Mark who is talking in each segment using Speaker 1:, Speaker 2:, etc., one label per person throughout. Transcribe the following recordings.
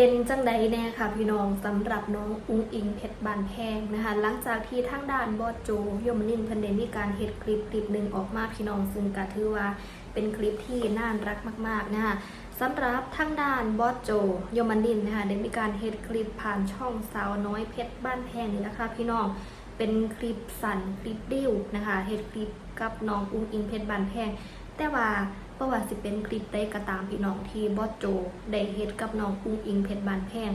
Speaker 1: เป็นจังใดแน่ค่ะพี่น้องสำหรับน้องอุ้งอิงเพชรบานแพงนะคะหลังจากที่ทางด้านบอสโจยมนินทร์เพันเดมีการเฮ็ดคลิปคลิปหนึ่งออกมาพี่น้องซึ่งก็ถือว่าเป็นคลิปที่น่ารักมาก ๆนะคะสำหรับทางด้านบอสโจยมนินนะคะได้มีการเฮ็ดคลิปผ่านช่องสาวน้อยเพชรบ้านแพงนี่แหละค่ะพี่น้องเป็นคลิปสั่นคลิปดิ้วนะคะเฮ็ดคลิปกับน้องอุ้งอิงเพชรบานแพงแต่ว่า เพราะว่าสิเป็นคลิปได้กระตามพี่น้องที่บอสโจได้เฮ็ดกับน้องอุ้งอิงเพชรบานแพง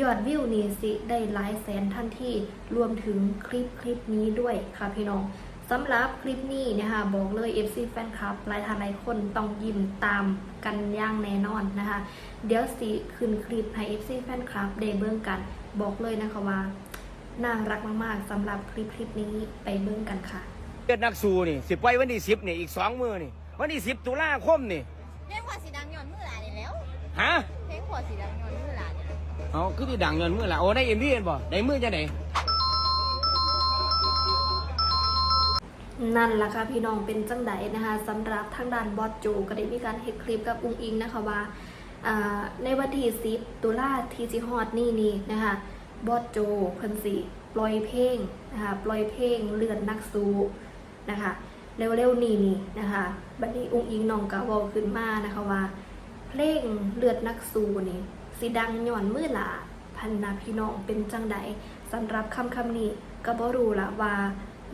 Speaker 1: ยอดวิวนี่สิได้หลายแสนทันที่รวมถึงคลิปคลิปนี้ด้วยค่ะพี่น้องสำหรับคลิปนี้นะคะบอกเลย FC แฟนคลับหลายท่านหลายคนต้องยิ้มตามกันย่างแน่นอนนะคะ เดี๋ยวสิขึ้นคลิปให้ FC แฟนคลับได้เบิ่งกันบอกเลยนะคะว่าน่ารักมากๆสำหรับคลิปคลิปนี้ไปเบิ่งกันค่ะ
Speaker 2: เกิดนักสู้นี่สิไปวันที่สิบนี่อีกสองมือนี่ วันที่สิบตุลาคมนี่
Speaker 3: เพลงขวาสีดังย้อนมือหลานนี่แล้ว
Speaker 2: ฮะ
Speaker 3: เพลงขวาสีดังย้อนมือหลานนี่
Speaker 2: เอาคือที่ดังเงินมือละโอ้ได้เอ็มวีเห็นบ่ได้มือจะไหน
Speaker 1: นั่นแหละค่ะพี่น้องเป็นจังไดนะคะสำหรับทางด้านบอสโจก็ได้มีการเฮ็ดคลิปกับอุ้งอิงนะคะว่าอ่าในวันที่10ตุลาทีจิฮอดนี่นี่นะคะบอสโจเพิ่นสิปล่อยเพลงนะคะปล่อยเพลงเลือดนักสู้นะคะ เร็วๆนี้นี่นะคะบัดนี้อุ้งอิงน้องก็เว้าขึ้นมานะคะว่า เพลงเลือดนักสู้นี่สิดังย้อนมือหลาพันนาพี่น้องเป็นจังใดสำหรับคำคำนี้ก็บ่รู้ละว่า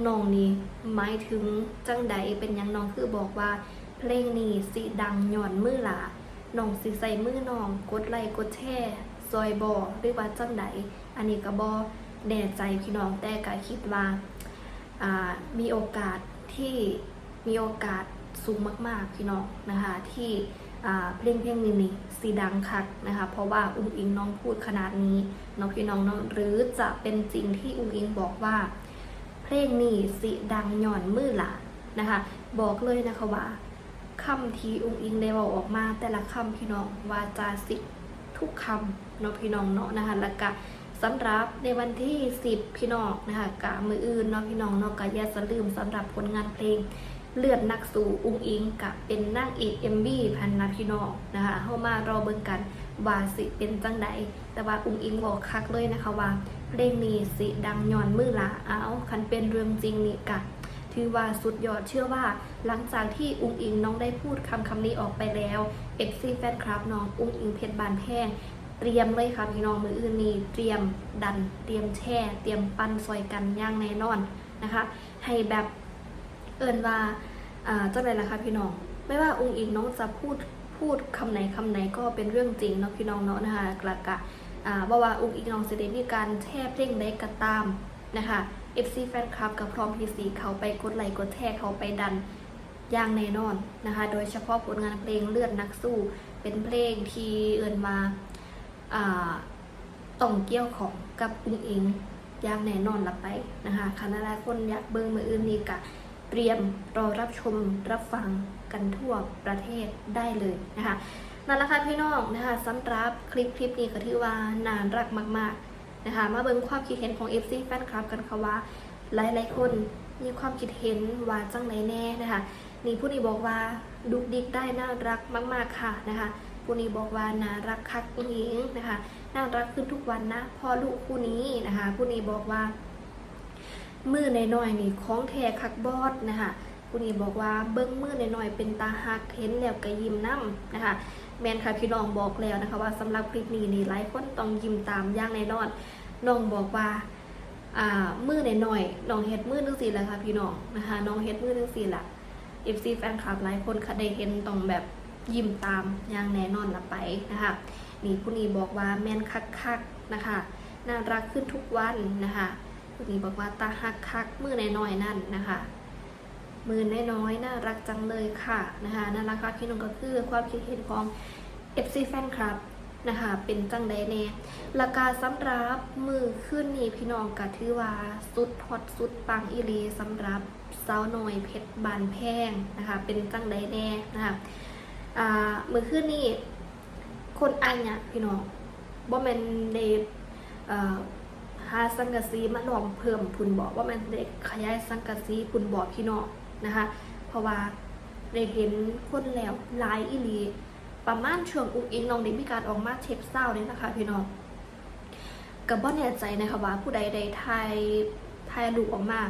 Speaker 1: น้องนี่หมายถึงจังใดเป็นยังน้องคือบอกว่า เพลงนี้สิดังย้อนมือหลาน้องสิใส่มือน้อง กดไลค์กดแชร์ซอยบอหรือว่าจังใดอันนี้ก็บ่แน่ใจพี่น้องแต่ก็คิดว่ามีโอกาส ที่มีโอกาสสูงมากๆพี่น้องนะคะที่เพลงเพลงนี้นี่สีดังคักนะคะเพราะว่าอุ้งอิงน้องพูดขนาดนี้น้องพี่น้องเน้องหรือจะเป็นจริงที่อุ้งอิงบอกว่า เพลงนี้สิดังหย่อนมือหลานะคะบอกเลยนะคะว่าคำที่อุ้งอิงได้บอกออกมา แต่ละคำพี่น้องวาจาสิทุกคำเนาะพี่น้องเนาะนะคะแล้วก็ สำหรับในวันที่ 10 พี่น้องนะคะกะมืออื่นเนาะพี่น้องเนาะก็อย่าสลืมสำหรับผลงานเพลง เลือดนักสู่อุ้งอิงกับเป็นนางเอกเอ็มบีพันนาพี่น้องนะคะเข้ามารอเบิ่งกันว่าสิเป็นจังใดแต่ว่าอุ้งอิงบอกคักเลยนะคะว่าเพลงนี้สิดังย้อนมือหลาเอาคันเป็นเรื่องจริงนี่กะถือว่าสุดยอดเชื่อว่า หลังจากที่อุ้งอิงน้องได้พูดคำคำนี้ออกไปแล้วเอฟซีแฟนคลับน้องอุ้งอิงเพชรบานแพง เตรียมเลยค่ะพี่น้องมืออื่นนี้เตรียมดัน เตรียมแช่ เตรียมปั้นซอยกันย่างแน่นอนนะคะ ให้แบบเอินว่าอ่าจังไรล่ะคะพี่น้อง ไม่ว่าองค์อิงน้องจะพูดพูดคำไหนคำไหนก็เป็นเรื่องจริงเนาะพี่น้องเนาะนะคะกลักกะอ่าว่าว่าองค์อิงน้องเสด็จมีการแช่เพลงได้กระตามนะคะ FC แฟนคลับกับพร้อมพีซีเขาไปกดไลค์กดแชร์เขาไปดันอย่างแน่นอนนะคะ โดยเฉพาะผลงานเพลงเลือดนักสู้ เป็นเพลงที่เอินมา ต้องเกี่ยวของกับอุ้งอิงอย่างแน่นอนละไปนะคะคณะหลายคนอยากเบิ่งมืออื่นนี่กะเตรียมรอรับชมรับฟังกันทั่วประเทศได้เลยนะคะนั่นแหละค่ะพี่น้องนะคะสำหรับคลิปคลิปนี้ก็ถือว่านานรักมากๆนะคะมาเบิ่งความคิดเห็นของ FC แฟนคลับกันค่ะว่า หลายๆคนมีความคิดเห็นว่าจังไหนแน่นะคะนี่ผู้นี้บอกว่าดุกดิกได้น่ารักมาก ๆค่ะนะคะ ผู้นี้บอกว่าน่ารักคักอุ้งอิงนะคะน่ารักขึ้นทุกวันนะพ่อลูกคู่นี้นะคะผู้นี้บอกว่า มือในน้อยนี่ของแท้คักบอดนะคะผู้นี้บอกว่าเบิ้งมือในน้อยเป็นตาหักเห็นแล้วก็ยิ้มน้ำนะคะแมนค่ะพี่น้องบอกแล้วนะคะ ว่าสำหรับคลิปนี้นี่หลายคนต้องยิ้มตามย่างแน่นอนน้องบอกว่าอ่ามือในหน้อยน้องเฮ็ดมือนึงสิแหละค่ะพี่น้องนะคะน้องเฮ็ดมือนึงสิละเอฟซีแฟนคลับหลายคนค่ะได้เห็นต้องแบบ ยิ้มตามอย่างแน่นอนละไปนะคะนี่ผู้นี้บอกว่าแม่นคักๆนะคะน่ารักขึ้นทุกวันนะคะผู้นี้บอกว่าตาหักคักมือน้อยๆนั่นนะคะมือน้อยๆน่ารักจังเลยค่ะนะคะน่ารักค่ะพี่น้องก็คือความคิดเห็นของ FC Fan Club นะคะเป็นจังใดแน่ราคาสำหรับมือขึ้นนี่พี่น้องก็ถือว่าสุดฮอตสุดปังอีหลีสำหรับสาวน้อยเพชรบานแพงนะคะเป็นจังใดแน่นะคะ อ่ามือขึ้นนี่คนอันเนี่ยพี่น้องบ่แม่นเดเอ่อหาสังกะสีมาลอมเพิ่มพุนบอกว่ามันเด็กขยายสังกะสีพุนบอกพี่น้องนะคะ เพราะว่าได้เห็นคนแล้วหลายอีลีประมาณช่วงอุ้งอิงน้องได้มีการออกมาเช็คเศร้าเนี่ยนะคะ พี่น้องกับบ่แน่ใจนะคะว่าผู้ใดได้ทายทายลูกออกมา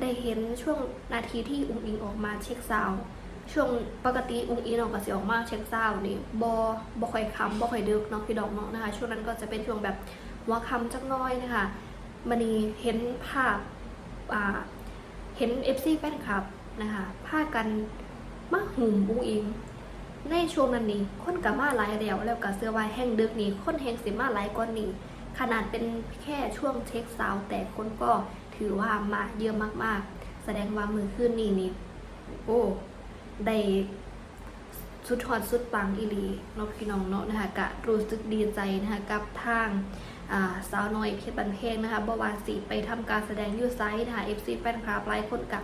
Speaker 1: ได้เห็นช่วงนาทีที่อุ้งอิงออกมาเช็คเศร้า ช่วงปกติอุ้งอิงออกก็สิออกมาเช็คเศร้านี่บ่บ่ค่อยคำบ่ค่อยดึกเนาะพี่ดอกเนาะนะคะช่วงนั้นก็จะเป็นช่วงแบบหัวคำจักน้อยนะคะมันนี้เห็นภาพอ่าเห็น FC แฟนคลับนะคะพากันมาหุ่มอุ้งอิงในช่วงนั้นนี้คนกับมาหลายแล้วแล้วก็เสื้อวายแห้งดึกนี้คนแห้งสิมาหลายกว่านี้ขนาดเป็นแค่ช่วงเช็คซาวแต่คนก็ถือว่ามาเยอะมากๆ แสดงว่ามือขึ้นนี่นี่โอ้ ได้สุดฮอดสุดปังอีลีเนาะพี่น้องเนาะนะคะกะรู้สึกดีใจนะคะกับทางอ่าสาวน้อยเพชรบันเพงนะคะบวาสีไปทำการแสดงยูไซด์นะคะ FC แฟนคลับหลายคนกับ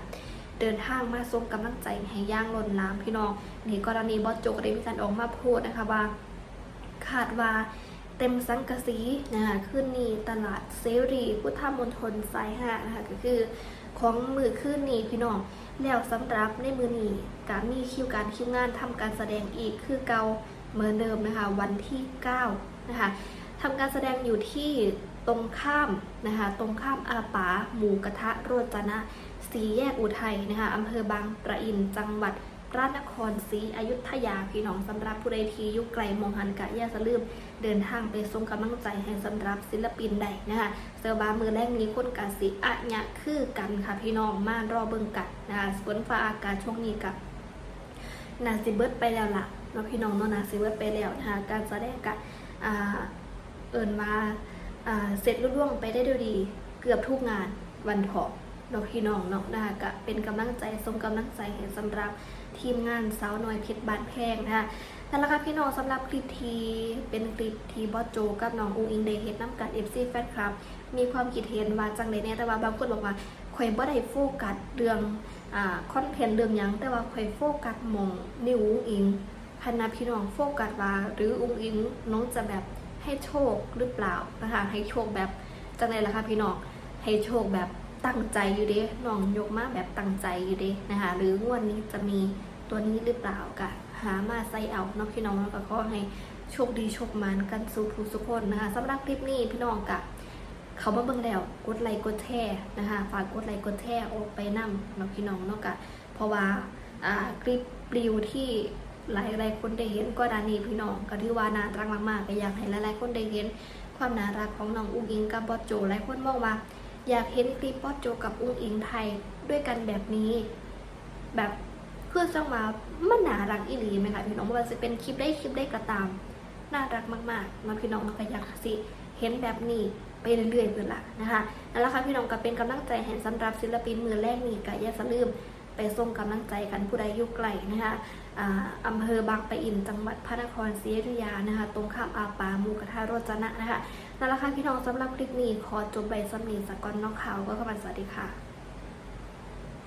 Speaker 1: เดินทางมาส่งกำลังใจให้ย่างล้นหลาพี่น้องในกรณีบอสโจกได้มีการออกมาพูดนะคะว่าขาดว่า เต็มสังกะสีนะคะขึ้นนี้ตลาดเซรีพุทธมณฑลสายห้านะคะก็คือของมือขึ้นนี้พี่น้องแล้วสำหรับในมือนี้ก็มีคิวการคิวงานทำการแสดงอีกคือเก่าเหมือนเดิมนะคะวันที่9นะคะทำการแสดงอยู่ที่ตรงข้ามนะคะตรงข้ามอาป๋าหมูกระทะโรจนะสีแยกอุทัยนะคะอำเภอบางประอินจังหวัด พระนครศรีอยุธยาพี่น้องสำหรับผู้ใดที่ยุไกลมองหันกะอย่สลืมเดินทางไปส่งกำลังใจให้สำหรับศิลปินใดนะคะเซอร์บามือแรกนี้คนกาสิอะญะคือกันค่ะพี่น้องมารอเบิ่งกันนะคะฝนฟ้าอากาศช่วงนี้กับนาซิเบิร์ตไปแล้วล่ะเนาะพี่น้องเนาะนาซิเบิร์ตไปแล้วนะคะการแสดงกะอ่าเอิญมาเสร็จรุ่ร่วงไปได้ด้วยดีเกือบทุกงานวันเถาะเนาะพี่น้องเนาะนะคะก็เป็นกำลังใจส่งกำลังใจให้สำหรับ ทีมงานสาวน้อยเพชรบานแพงนะคะนั่นแหละค่ะพี่น้องสำหรับคลิปทีเป็นคลิปทีบอสโจกับน้องอูอิงเดย์เฮดน้ำกันเอฟซีแฟนคลับ มีความคิดเห็นว่าจังเลยเนี่ยแต่ว่าบางคนบอกว่าข่อยบ่ได้โฟกัสเรื่องอ่าคอนเทนต์เรื่องยังแต่ว่าข่อยโฟกัสมองนิ้วอุ้งอิงพันนาพี่น้องโฟกัสว่าหรืออุ้งอิงน้องจะแบบให้โชคหรือเปล่านะคะให้โชคแบบจังเลยล่ะค่ะพี่น้องให้โชคแบบ ตั้งใจอยู่เด้น้องยกมาแบบตั้งใจอยู่เด้นะคะ หรืองวดนนี้จะมีตัวนี้หรือเปล่ากะหามาใส่เอาเน้องพี่น้องแล้วก็ขอให้โชคดีโชคมันกันสู่ทุกสุกคนนะคะสำหรับคลิปนี้พี่น้องกะเขามาเบิ่งแล้วกดไลค์กดแชร์นะคะฝากกดไลค์กดแชร์ออกไปนํเนาะพี่น้องเนาะกะเพราะว่าคลิปรีวิวที่หลายหลายๆคนได้เห็นก็ดานีพี่น้องก็ถือว่าน่ารักมากๆก็อยากให้หลายๆคนได้เห็นความน่ารักของน้องอุ้งอิงกับบอสโจหลายคนมองว่า อยากเห็นคลิปบอโจกับอุ้งอิงไทยด้วยกันแบบนี้ แบบเพื่อสร้างมามันน่ารักอีหลีไหมคะพี่น้องไม่ว่าจะเป็นคลิปได้คลิปได้ก็ตาม น่ารักมากๆมาพี่น้องก็อยากสิเห็นแบบนี้ไปเรื่อยๆเพื่อนละนะคะนั่นแหละค่ะพี่น้องก็เป็นกำลังใจให้สำหรับศิลปินมือแรกนี่ก็อย่าสลืมไปส่งกำลังใจกันผู้ใดอยู่ไกลนะคะอ่าอำเภอบางปะอิน จังหวัดพระนครศรีอยุธยานะคะ ตรงข้ามอาปามูกระทะโรจนะนะคะ นั่นแหละค่ะพี่น้องสำหรับคลิปนี้ขอจบใบสำนีสกอนนอกข่าวก็เข้ามาสวัสดีค่ะ